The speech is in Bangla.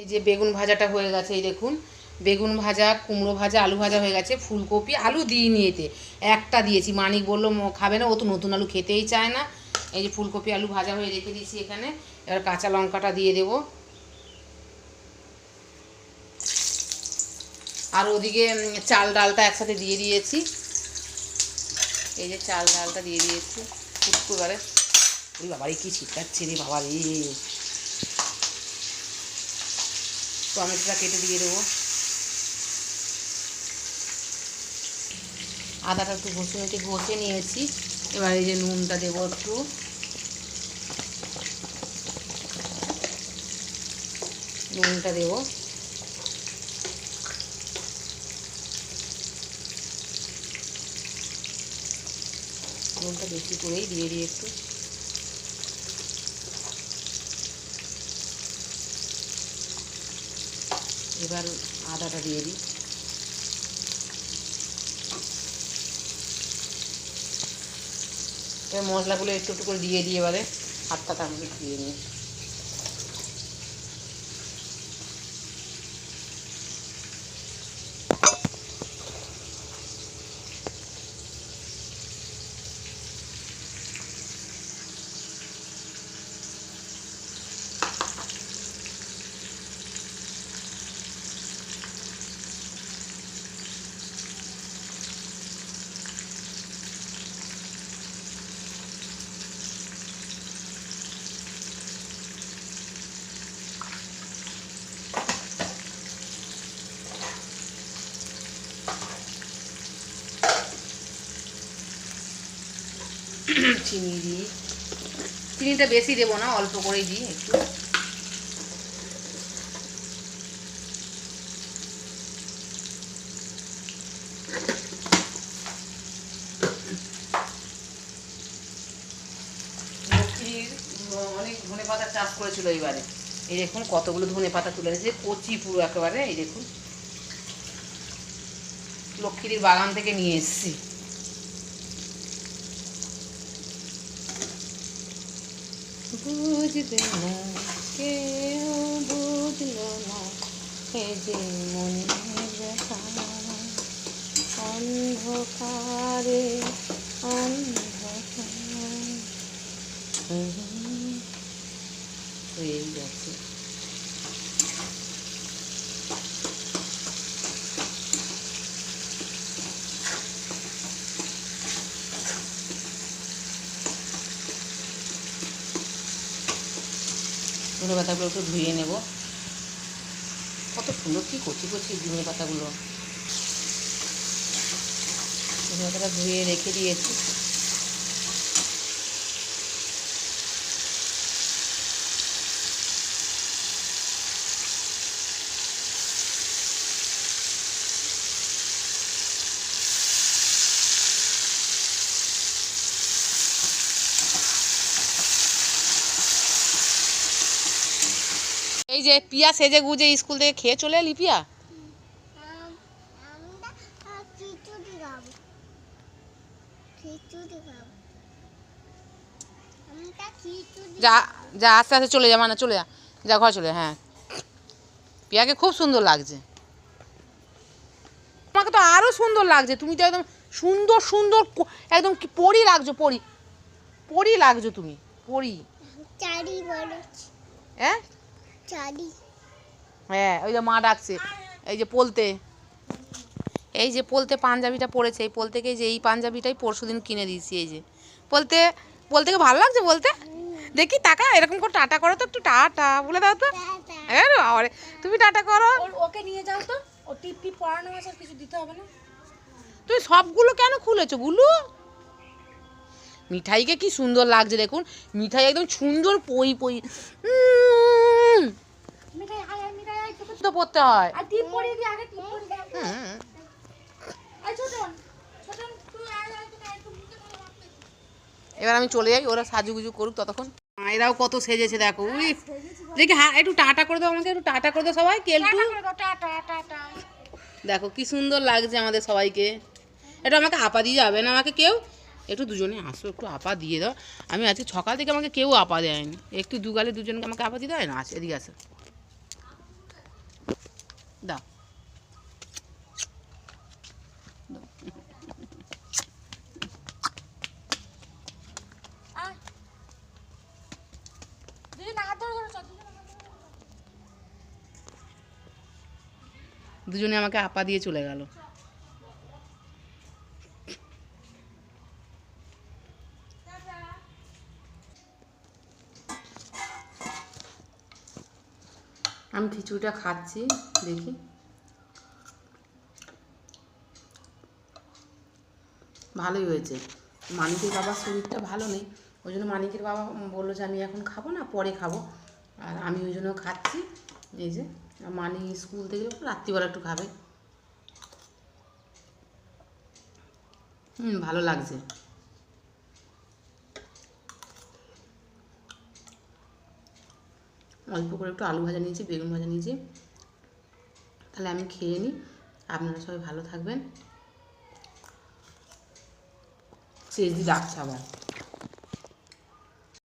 এই যে বেগুন ভাজাটা হয়ে গেছে, এই দেখুন। বেগুন ভাজা, কুমড়ো ভাজা, আলু ভাজা হয়ে গেছে, ফুলকপি, আলু দিইনি এতে। একটা দিয়েছি, মানিক বলল খাবে না, ও তো নতুন আলু খেতেই চায় না। এই যে ফুলকপি, আলু ভাজা হয়ে রেখে দিয়েছি এখানে। এবার কাঁচা লঙ্কাটা দিয়ে দেবো। আর ওদিকে চাল ডালটা একসাথে দিয়ে দিয়েছি। এই যে চাল ডালটা দিয়ে দিয়েছি। ফুটকু এবারে ওই বাবারে, কি ছিটাচ্ছে রে বাবা রে টমেটোটা কেটে দিয়ে দেবো। আদাটা একটু ঘষে নিতে ঘষে নিয়েছি। এবার এই যে নুনটা দেবো একটু। নুনটা দেবো। নুনটা বেশি করেই দিয়ে দিই একটু। এবার আদাটা দিয়ে দিই। এবার মশলাগুলো একটু একটু করে দিয়ে দিই এবারে। হাতটা তার মধ্যে দিয়ে নিই। চিনি দিই। চিনিটা বেশি দেবো না, অল্প করেই দিই একটু। অনেক ধনে পাতা চাষ করেছিল এবারে। এই দেখুন কতগুলো ধনে পাতা তুলে এনেছে, কচি পুরো একেবারে, এই দেখুন। লক্ষ্মীর বাগান থেকে নিয়ে এসেছি। বুঝবে না কেউ বুঝল না এ যে মনের ব্যথা। অন্ধকারে অন্ধকার। হয়ে গেছে ধনে পাতাগুলো একটু ধুয়ে নেব। কত সুন্দর কি কচি কচি ধনে পাতাগুলো। ধনে পাতাটা ধুয়ে রেখে দিয়েছি। এই যে পিয়া সেজে গুজে স্কুল থেকে খেয়ে চলে এলি পিয়া? যা যা আস্তে আস্তে চলে যা মানে চলে যা। যা ঘর চলে হ্যাঁ। পিয়াকে খুব সুন্দর লাগছে। তোমাকে তো আরও সুন্দর লাগছে। তুমি তো একদম সুন্দর সুন্দর একদম পরি লাগছো পরি। পরি লাগছো তুমি পরি। হ্যাঁ? চারি হ্যাঁ ওই যে মা ডাকছে। এই যে পলতে। এই যে পলতে পাঞ্জাবিটা পরেছে এই পলতেকে এই যে এই পাঞ্জাবিটাই পরশু দিন কিনে দিয়েছি এই যে। পলতে পলতেকে ভালো লাগছে বলতে দেখি টাকা এরকম করে টাটা করো তো একটু টাটা বলে দাও তো। হ্যাঁ তুমি টাটা করো। ওকে নিয়ে যাও তো ও টিপি পড়ানো আছে আর কিছু দিতে হবে না। তুমি সবগুলো কেন খুলেছো গুলু? মিঠাইকে কি সুন্দর লাগছে দেখুন। মিঠাই একদম সুন্দর পই পই। উম, মিঠাই আয় আয়, মিঠাই আয় তো পড়তে হয়। আর টিপ পরিয়ে দি আগে টিপ পরিয়ে দি। হুম। ছোটন ছোটন তুই আয় আয় তোকে একটু মুখে করে রাখতে এবার আমি চলে যাই ওরা সাজুগুজু করুক ততক্ষণ। এরাও কত সেজেছে দেখো উই দেখি হ্যাঁ একটু টাটা করে দাও আমাকে একটু টাটা করে দাও সবাই কেলটু। দেখো কি সুন্দর লাগছে আমাদের সবাইকে। এটা আমাকে আপা দিয়ে যাবে না আমাকে কেউ? একটু দুজনে আসো একটু আপা দিয়ে দাও। আমি আজকে সকাল থেকে আমাকে কেউ আপা দেয়নি। একটু দুগালে দুজনকে আমাকে আপা দিতে হয় না আছে এদিকে আসো। চল। দুজনে আমাকে আপা দিয়ে চলে গেল আমি খিচুড়িটা খাচ্ছি, দেখি। ভালোই হয়েছে। মানিকের বাবার শরীরটা ভালো নেই, ওই জন্য মানিকের বাবা বলল যে, আমি এখন খাব না, পরে খাব। আর আমি ওই জন্য খাচ্ছি, এই যে মানি স্কুল থেকে রাত্রিবেলা একটু খাবে। হুম, ভালো লাগছে। অল্প করে একটু আলু ভাজা নিয়েছি, বেগুন ভাজা নিয়েছি। তাহলে আমি খেয়ে নিই। আপনারা সবাই ভালো থাকবেন। শেষ দি ডাকছে আবার।